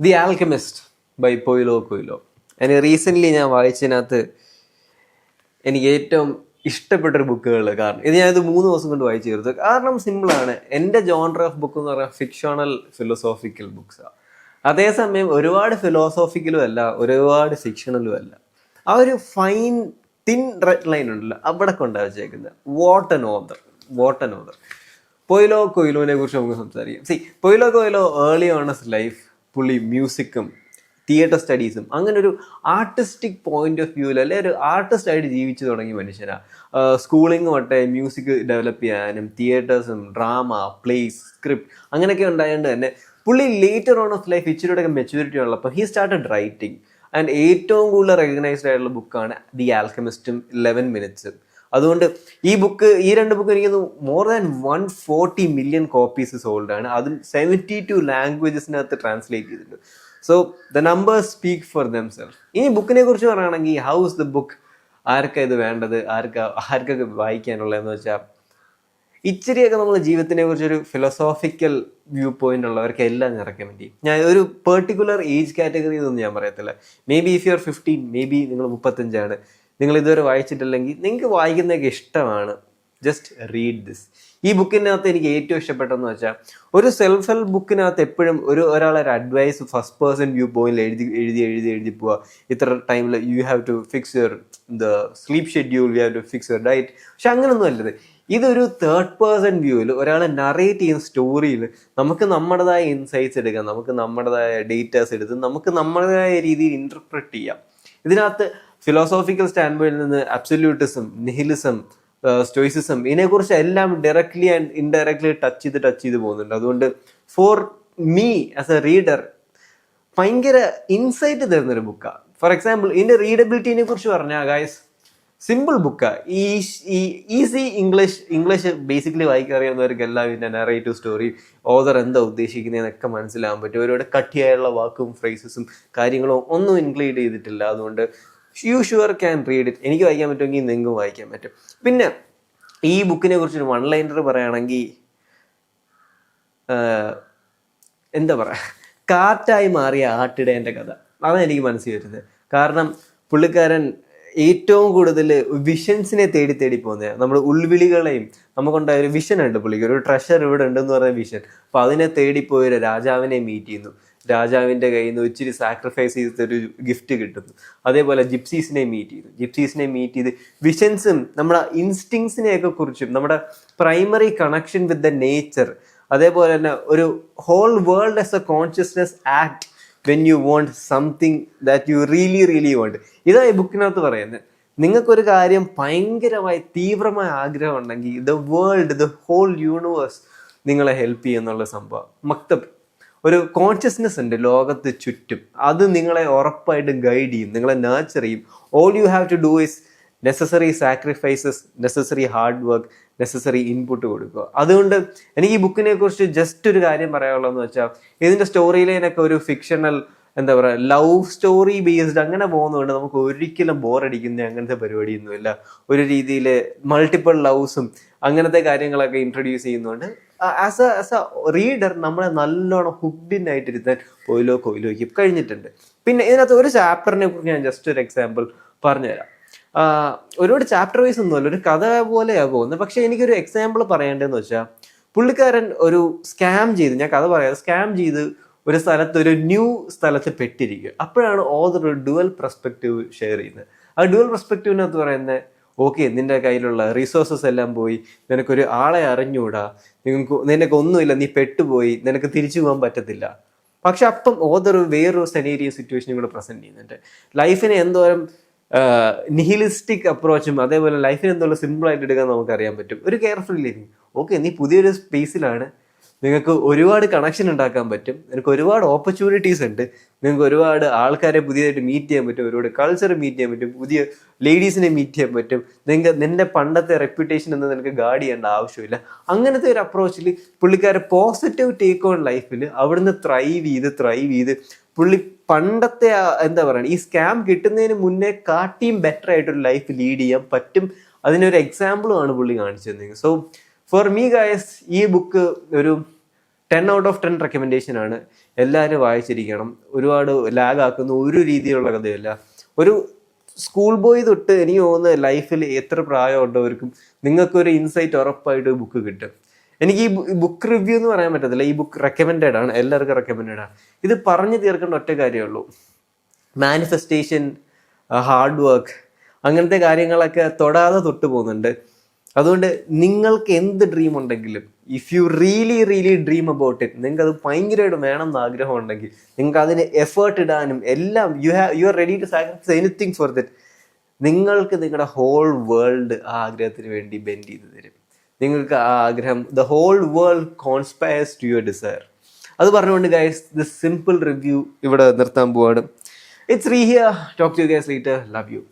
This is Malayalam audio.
The Alchemist by Paulo Coelho അതിന് റീസെന്റ്ലി ഞാൻ വായിച്ചതിനകത്ത് എനിക്ക് ഏറ്റവും ഇഷ്ടപ്പെട്ട ഒരു ബുക്കുകൾ കാരണം ഇത് ഞാനിത് മൂന്ന് ദിവസം കൊണ്ട് വായിച്ചു തീർത്തു. കാരണം സിമ്പിളാണ് എന്റെ ജോൺറർ ഓഫ് ബുക്ക് എന്ന് പറഞ്ഞാൽ ഫിക്ഷണൽ ഫിലോസോഫിക്കൽ ബുക്സാണ് അതേസമയം ഒരുപാട് ഫിലോസോഫിക്കലും അല്ല ഒരുപാട് ഫിക്ഷണലും അല്ല. ആ ഒരു ഫൈൻ തിൻ റെഡ് ലൈൻ ഉണ്ടല്ലോ അവിടെ കൊണ്ടാണ് വെച്ചേക്കുന്നത് what another what another Paulo കൊയിലോനെ കുറിച്ച് നമുക്ക് സംസാരിക്കാം. See Paulo Coelho early on his life പുള്ളി മ്യൂസിക്കും തിയേറ്റർ സ്റ്റഡീസും അങ്ങനെ ഒരു ആർട്ടിസ്റ്റിക് പോയിന്റ് ഓഫ് വ്യൂവിൽ അല്ലെ ഒരു ആർട്ടിസ്റ്റ് ആയിട്ട് ജീവിച്ചു തുടങ്ങിയ മനുഷ്യനാണ് സ്കൂളിംഗ് തൊട്ടേ മ്യൂസിക് ഡെവലപ്പ് ചെയ്യാനും തിയേറ്റേഴ്സും ഡ്രാമ പ്ലേസ് സ്ക്രിപ്റ്റ് അങ്ങനെയൊക്കെ ഉണ്ടായതുകൊണ്ട് തന്നെ പുള്ളി ലേറ്റർ ഓൺ ഓഫ് ലൈഫ് ഇച്ചിരിയുടെ മെച്യൂരിറ്റി ഉള്ളപ്പോൾ ഹി സ്റ്റാർട്ടഡ് റൈറ്റിംഗ് ആൻഡ് ഏറ്റവും കൂടുതൽ റെക്കഗ്നൈസ്ഡ് ആയിട്ടുള്ള ബുക്കാണ് ദി ആൽക്കമിസ്റ്റും ഇലവൻ മിനിറ്റ്സും അതുകൊണ്ട് ഈ ബുക്ക് ഈ രണ്ട് ബുക്ക് എനിക്ക് more than one forty million copies sold ആണ്. അതും സെവന്റി ടു ലാംഗ്വേജസിനകത്ത് ട്രാൻസ്ലേറ്റ് ചെയ്തിട്ടുണ്ട്. So the number speak for them self ഇനി ബുക്കിനെ കുറിച്ച് പറയുകയാണെങ്കിൽ ഹൗ ഇസ് ദ ബുക്ക് ആർക്കാ ഇത് വേണ്ടത്? ആർക്കാ ആർക്കൊക്കെ വായിക്കാനുള്ളതെന്ന് വെച്ചാൽ ഇച്ചിരിയൊക്കെ നമ്മൾ ജീവിതത്തിനെ കുറിച്ച് ഒരു ഫിലോസോഫിക്കൽ വ്യൂ പോയിന്റ് ഉള്ളവർക്ക് എല്ലാം ഞാൻ റെക്കമെൻഡ് ഞാൻ ഒരു പെർട്ടിക്കുലർ ഏജ് കാറ്റഗറി എന്നൊന്നും ഞാൻ പറയത്തില്ല. Maybe if you are fifteen maybe നിങ്ങൾ മുപ്പത്തഞ്ചാണ്. നിങ്ങൾ ഇതുവരെ വായിച്ചിട്ടില്ലെങ്കിൽ നിങ്ങൾക്ക് വായിക്കുന്നതൊക്കെ ഇഷ്ടമാണ്. ജസ്റ്റ് റീഡ് ദിസ് ഈ ബുക്കിനകത്ത് എനിക്ക് ഏറ്റവും ഇഷ്ടപ്പെട്ടതെന്ന് വെച്ചാൽ ഒരു സെൽഫ് ഹെൽപ്പ് ബുക്കിനകത്ത് എപ്പോഴും ഒരു ഒരാളൊരു ഒരു അഡ്വൈസ് ഫസ്റ്റ് പേഴ്സൺ വ്യൂ പോയിന്റിൽ എഴുതി എഴുതി എഴുതി എഴുതി പോവുക. ഇത്ര ടൈമിൽ you have to fix your the sleep schedule you have to fix your diet പക്ഷെ അങ്ങനൊന്നും അല്ലത്. ഇതൊരു തേർഡ് പേഴ്സൺ വ്യൂവിൽ ഒരാളെ നറേറ്റ് ചെയ്യുന്ന സ്റ്റോറിയിൽ നമുക്ക് നമ്മുടേതായ ഇൻസൈറ്റ്സ് എടുക്കാം. നമുക്ക് നമ്മുടേതായ ഡേറ്റാസ് എടുത്ത് നമുക്ക് നമ്മുടേതായ രീതിയിൽ ഇന്റർപ്രറ്റ് ചെയ്യാം. ഇതിനകത്ത് ഫിലോസോഫിക്കൽ സ്റ്റാൻഡ് പോയിന്റിൽ നിന്ന് അബ്സല്യൂട്ടിസം നിഹിലിസം സ്റ്റോയിസിസം ഇതിനെക്കുറിച്ച് എല്ലാം ഡയറക്ട്ലി ആൻഡ് ഇൻഡയറക്ട്ലി ടച്ച് ചെയ്ത് ടച്ച് ചെയ്ത് പോകുന്നുണ്ട്. അതുകൊണ്ട് for me as a reader ഭയങ്കര ഇൻസൈറ്റ് തരുന്നൊരു ബുക്കാണ് ഫോർ എക്സാമ്പിൾ ഇതിന്റെ റീഡബിലിറ്റിനെ കുറിച്ച് പറഞ്ഞാൽ ഗായ്സ് സിമ്പിൾ ബുക്കാണ് ഈ ഈസി ഇംഗ്ലീഷ് ഇംഗ്ലീഷ് ബേസിക്കലി വായിക്കാൻ അറിയാവുന്നവർക്ക് എല്ലാം ഇതിന്റെ നറേറ്റീവ് സ്റ്റോറി ഓതർ എന്താ ഉദ്ദേശിക്കുന്നതെന്നൊക്കെ മനസ്സിലാകാൻ പറ്റും. ഒരുപാട് കട്ടിയായുള്ള വാക്കും ഫ്രേസസും കാര്യങ്ങളും ഒന്നും ഇൻക്ലൂഡ് ചെയ്തിട്ടില്ല. അതുകൊണ്ട് you sure can read it എനിക്ക് വായിക്കാൻ പറ്റുമെങ്കിൽ നിങ്ങൾക്കും വായിക്കാൻ പറ്റും. പിന്നെ ഈ ബുക്കിനെ കുറിച്ചൊരു വൺ ലൈനർ പറയുകയാണെങ്കിൽ എന്താ പറയുക കാറ്റായി മാറിയ ആട്ടിടേന്റെ കഥ. അതാണ് എനിക്ക് മനസ്സിൽ വരുന്നത്. കാരണം പുള്ളിക്കാരൻ ഏറ്റവും കൂടുതൽ വിഷൻസിനെ തേടി തേടി പോകുന്നത് നമ്മുടെ ഉൾവിളികളെയും നമുക്കുണ്ടായ ഒരു വിഷൻ ഉണ്ട് പുള്ളിക്ക്. ഒരു ട്രഷർ ഇവിടെ ഉണ്ടെന്ന് പറയുന്ന വിഷൻ അപ്പൊ അതിനെ തേടിപ്പോയി ഒരു രാജാവിനെ മീറ്റ് ചെയ്യുന്നു. രാജാവിന്റെ കയ്യിൽ നിന്ന് ഇച്ചിരി സാക്രിഫൈസ് ചെയ്തിട്ടൊരു ഗിഫ്റ്റ് കിട്ടുന്നു. അതേപോലെ ജിപ്സീസിനെ മീറ്റ് ചെയ്തു. ജിപ്സീസിനെ മീറ്റ് ചെയ്ത് വിഷൻസും നമ്മുടെ ഇൻസ്റ്റിങ്സിനെയൊക്കെ കുറിച്ചും നമ്മുടെ primary connection with the nature അതേപോലെ തന്നെ ഒരു whole world as a consciousness act when you want something that you really really want ഇതാണ് ഈ ബുക്കിനകത്ത് പറയുന്നത്. നിങ്ങൾക്കൊരു കാര്യം ഭയങ്കരമായി തീവ്രമായ ആഗ്രഹം ഉണ്ടെങ്കിൽ the world the whole universe നിങ്ങളെ ഹെൽപ്പ് ചെയ്യുന്നുള്ള സംഭവം. മക്തബ് ഒരു കോൺഷ്യസ്നെസ് ഉണ്ട് ലോകത്ത് ചുറ്റും. അത് നിങ്ങളെ ഉറപ്പായിട്ട് ഗൈഡ് ചെയ്യും നിങ്ങളെ നേച്ചർ ചെയ്യും. All you have to do is necessary sacrifices necessary hard work necessary input കൊടുക്കുക. അതുകൊണ്ട് എനിക്ക് ഈ ബുക്കിനെ കുറിച്ച് ജസ്റ്റ് ഒരു കാര്യം പറയാനുള്ളതെന്ന് വെച്ചാൽ ഇതിന്റെ സ്റ്റോറി ലൈനൊക്കെ ഒരു ഫിക്ഷണൽ എന്താ പറയുക ലവ് സ്റ്റോറി ബേസ്ഡ് അങ്ങനെ പോകുന്നതുകൊണ്ട് നമുക്ക് ഒരിക്കലും ബോറടിക്കുന്ന അങ്ങനത്തെ പരിപാടിയൊന്നുമില്ല. ഒരു രീതിയിൽ മൾട്ടിപ്പിൾ ലവ്സും അങ്ങനത്തെ കാര്യങ്ങളൊക്കെ ഇൻട്രൊഡ്യൂസ് ചെയ്യുന്നതുകൊണ്ട് as a as a reader നമ്മളെ നല്ലോണം ഹുഡിൻ ആയിട്ടിരുത്താൻ കൊയിലോ കൊയിലോയ്ക്ക് കഴിഞ്ഞിട്ടുണ്ട്. പിന്നെ ഇതിനകത്ത് ഒരു ചാപ്റ്ററിനെ കുറിച്ച് ഞാൻ ജസ്റ്റ് ഒരു എക്സാമ്പിൾ പറഞ്ഞുതരാം. ഒരുപാട് ചാപ്റ്റർ വൈസ് ഒന്നുമല്ല ഒരു കഥ പോലെയാണ് പോകുന്നത്. പക്ഷെ എനിക്കൊരു എക്സാമ്പിൾ പറയേണ്ടതെന്ന് വെച്ചാൽ പുള്ളിക്കാരൻ ഒരു സ്കാം ചെയ്ത് ഞാൻ കഥ പറയാം സ്കാം ചെയ്ത് ഒരു സ്ഥലത്ത് ഒരു ന്യൂ സ്ഥലത്ത് പെട്ടിരിക്കുക. അപ്പോഴാണ് ഓതർ ഒരു ഡുവൽ പെർസ്പെക്റ്റീവ് ഷെയർ ചെയ്യുന്നത്. ആ ഡുവൽ പെർസ്പെക്റ്റീവിനകത്ത് പറയുന്നത് ഓക്കെ നിന്റെ കയ്യിലുള്ള റിസോഴ്സസ് എല്ലാം പോയി. നിനക്കൊരു ആളെ അറിഞ്ഞൂടാ. നിങ്ങൾക്ക് നിനക്ക് ഒന്നുമില്ല നീ പെട്ടുപോയി. നിനക്ക് തിരിച്ചു പോകാൻ പറ്റത്തില്ല. പക്ഷെ അപ്പം ഓതൊരു വേറൊരു സെനേരിയ സിറ്റുവേഷനും കൂടെ പ്രസന്റ് ചെയ്യുന്നുണ്ട്. ലൈഫിനെ എന്തോരം നിഹിലിസ്റ്റിക് അപ്രോച്ചും അതേപോലെ ലൈഫിനെ എന്തോരം സിമ്പിൾ ആയിട്ട് എടുക്കാൻ നമുക്ക് അറിയാൻ പറ്റും. ഒരു കെയർഫുൾ ലിവിങ് ഓക്കെ നീ പുതിയൊരു സ്പേസിലാണ് നിങ്ങൾക്ക് ഒരുപാട് കണക്ഷൻ ഉണ്ടാക്കാൻ പറ്റും. നിങ്ങൾക്ക് ഒരുപാട് ഓപ്പർച്യൂണിറ്റീസ് ഉണ്ട്. നിങ്ങൾക്ക് ഒരുപാട് ആൾക്കാരെ പുതിയതായിട്ട് മീറ്റ് ചെയ്യാൻ പറ്റും. ഒരുപാട് കൾച്ചർ മീറ്റ് ചെയ്യാൻ പറ്റും. പുതിയ ലേഡീസിനെ മീറ്റ് ചെയ്യാൻ പറ്റും. നിങ്ങൾക്ക് നിന്റെ പണ്ടത്തെ റെപ്യൂട്ടേഷൻ ഒന്നും നിനക്ക് ഗാർഡ് ചെയ്യേണ്ട ആവശ്യമില്ല. അങ്ങനത്തെ ഒരു അപ്രോച്ചിൽ പുള്ളിക്കാരെ പോസിറ്റീവ് ടേക്ക് ഓൺ ലൈഫിൽ അവിടുന്ന് ത്രൈവ് ചെയ്ത് ത്രൈവ് ചെയ്ത് പുള്ളി പണ്ടത്തെ എന്താ പറയുക ഈ സ്കാം കിട്ടുന്നതിന് മുന്നേ കാട്ടിയും ബെറ്റർ ആയിട്ടൊരു ലൈഫ് ലീഡ് ചെയ്യാൻ പറ്റും. അതിനൊരു എക്സാമ്പിളുമാണ് പുള്ളി കാണിച്ചു തന്നെ സോ ഫോർ മീ ഗായസ് ഈ ബുക്ക് ഒരു ten out of ten recommendation ആണ്. എല്ലാവരും വായിച്ചിരിക്കണം. ഒരുപാട് ലാഗ് ആക്കുന്ന ഒരു രീതിയിലുള്ള കഥയല്ല. ഒരു സ്കൂൾ ബോയ് തൊട്ട് എനിക്ക് തോന്നുന്ന ലൈഫിൽ എത്ര പ്രായമുള്ളവർക്കും നിങ്ങൾക്കൊരു ഇൻസൈറ്റ് ഉറപ്പായിട്ട് ബുക്ക് കിട്ടും. എനിക്ക് ഈ ബുക്ക് റിവ്യൂ എന്ന് പറയാൻ പറ്റത്തില്ല. ഈ ബുക്ക് റെക്കമെൻഡഡ് ആണ്. എല്ലാവർക്കും റെക്കമെൻഡഡ് ആണ്. ഇത് പറഞ്ഞു തീർക്കേണ്ട ഒറ്റ കാര്യമേ ഉള്ളൂ. മാനിഫെസ്റ്റേഷൻ ഹാർഡ് വർക്ക് അങ്ങനത്തെ കാര്യങ്ങളൊക്കെ തൊടാതെ തൊട്ട് പോകുന്നുണ്ട്. അതുകൊണ്ട് നിങ്ങൾക്ക് എന്ത് ഡ്രീം ഉണ്ടെങ്കിലും if you really really dream about it നിങ്ങൾക്ക് അത് ഭയങ്കരമായിട്ട് വേണം എന്ന് ആഗ്രഹം ഉണ്ടെങ്കിൽ നിങ്ങൾക്ക് അതിന് എഫേർട്ട് ഇടാനും എല്ലാം you have you are ready to sacrifice anything for that നിങ്ങൾക്ക് നിങ്ങളുടെ ഹോൾ വേൾഡ് ആ ആഗ്രഹത്തിന് വേണ്ടി ബെൻഡ് ചെയ്ത് തരും. നിങ്ങൾക്ക് ആ ആഗ്രഹം the whole world conspires to your desire അത് പറഞ്ഞുകൊണ്ട് ഗൈസ് ദ സിമ്പിൾ റിവ്യൂ ഇവിടെ നിർത്താൻ പോവാണ്. It's re here talk to guys later love you